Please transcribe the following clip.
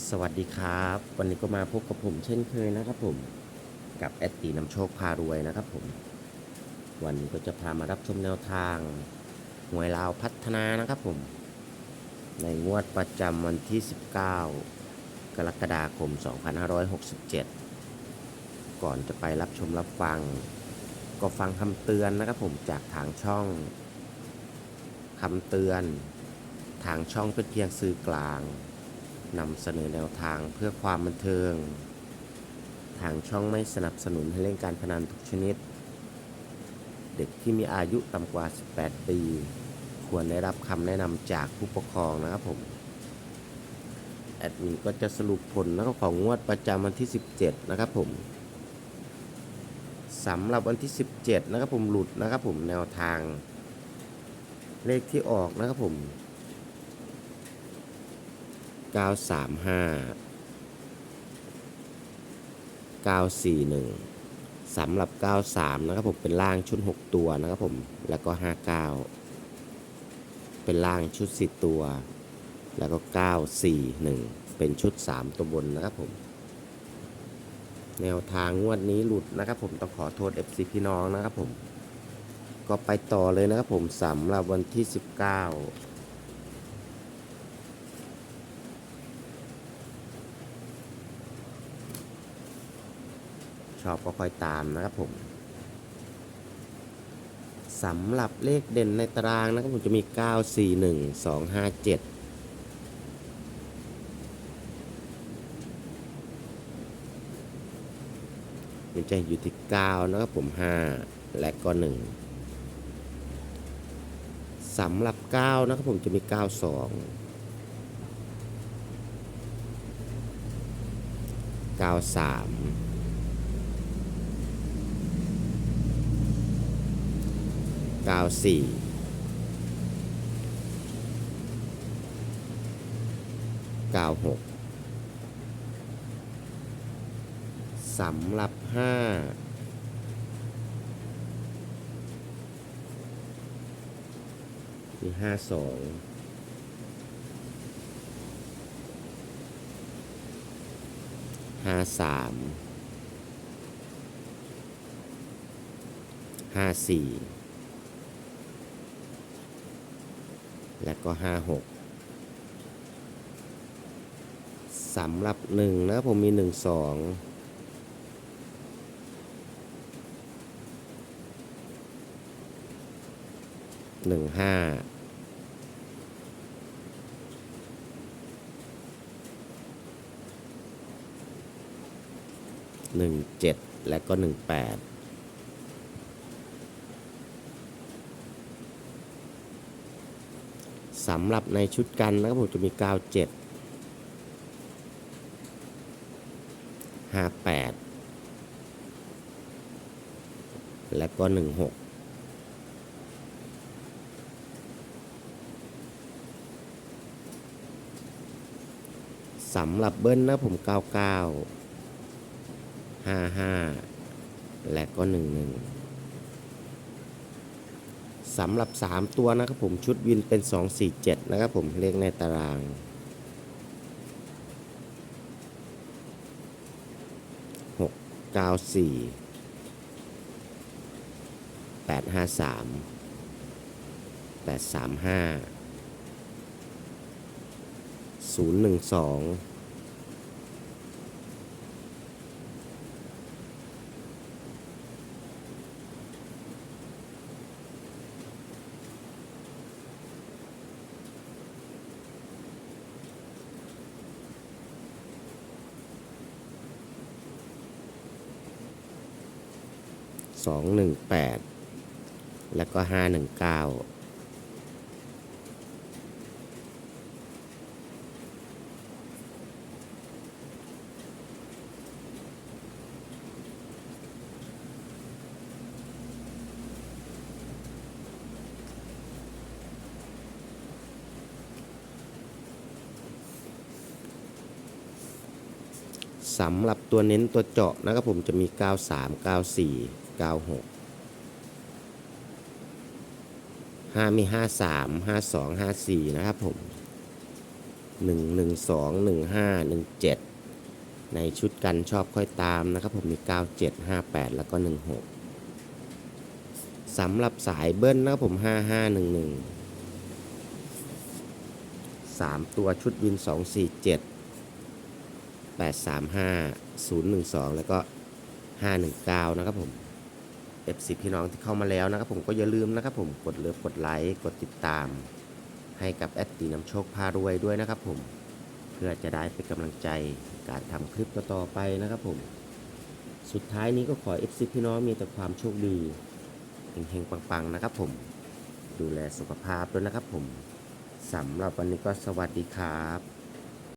สวัสดีครับ วันนี้ก็มาพบกับผมเช่นเคยนะครับผมกับแอดตีนำโชคพารวยนะครับผม วันนี้ก็จะพามารับชมแนวทางหวยลาวพัฒนานะครับผม ในงวดประจำวันที่ 19 กรกฎาคม 2567 ก่อนจะไปรับชมรับฟัง ก็ฟังคำเตือนนะครับผมจากทางช่องคำเตือน ทางช่องเป็นเพียงสื่อกลาง นำเสนอแนวทางเพื่อความบันเทิง ทางช่องไม่สนับสนุนให้เล่นการพนันทุกชนิด เด็กที่มีอายุต่ำกว่า 18 ปี ควรได้รับคำแนะนำจากผู้ปกครองนะครับผมแอดมินก็จะสรุปผลนะครับของงวดประจำวันที่ 17 นะครับผมสำหรับวันที่ 17 นะครับผมหลุดนะครับผมแนวทาง เลขที่ออกนะครับผม 935 941สำหรับ 93 นะครับผมเป็นล่างชุด 6 ตัวนะครับผมแล้วก็ 59 เป็นล่างชุด10ตัว แล้วก็ 941 เป็นชุด 3 ตัวบนนะครับผม แนวทางงวดนี้หลุดนะครับผมต้องขอโทษ FC พี่น้องนะครับผม ก็ไปต่อเลยนะครับผมสำหรับวันที่ 19 ชอบก็ค่อยตามนะครับผมสำหรับเลขเด่นในตารางนะครับผมจะมี 9 4 1 2 5 7มันจะอยู่ที่ 9 นะครับผม 5 และก็ 1สำหรับ 9 นะครับผมจะมี 9 2 9 3 เก้าสี่เก้าหกสำหรับห้ามีห้าสองห้าสามห้าสี่ และก็ 56สำหรับ 1 นะผมมี 1 2 1 5 1 7และก็1 8 สำหรับในชุดกันนะครับผมจะมี97 58และก็16สำหรับเบิ้ลนะผม 99 55 และก็ 11 สำหรับ 3 ตัวนะครับผมชุดวินเป็น 247 นะครับผมเลขในตาราง 6 9 4 8 5 3 8 3 5 0 1 2 สองหนึ่งแปดแล้วก็ห้าหนึ่งเก้าสำหรับตัวเน้นตัวเจาะนะครับผมจะมี 93 94 96 5 มี 53 52 54 นะครับผมหนึ่งหนึ่งสองหนึ่งห้าหนึ่งเจ็ดในชุดกันชอบค่อยตามนะครับผมมีเก้าเจ็ดห้าแปดแล้วก็หนึ่งหกสำหรับสายเบิ้ลนะครับผมห้าห้าหนึ่งหนึ่งสามตัวชุดวินสองสี่เจ็ดแปดสามห้าศูนย์หนึ่งสองแล้วก็ห้าหนึ่งเก้านะครับผม F10 พี่น้องที่เข้ามาแล้วนะครับผมก็อย่าลืมนะครับผมกดเลิฟกดไลค์กดติดตาม ให้กับแอดตีน้ำโชคพารวยด้วยนะครับผมเพื่อจะได้เป็นกำลังใจการทำคลิปต่อๆไปนะครับผม สุดท้ายนี้ก็ขอ F10 พี่น้องมีแต่ความโชคดีเฮงๆปังๆนะครับผมดูแลสุขภาพด้วยนะครับผมสำหรับวันนี้ก็สวัสดีครับ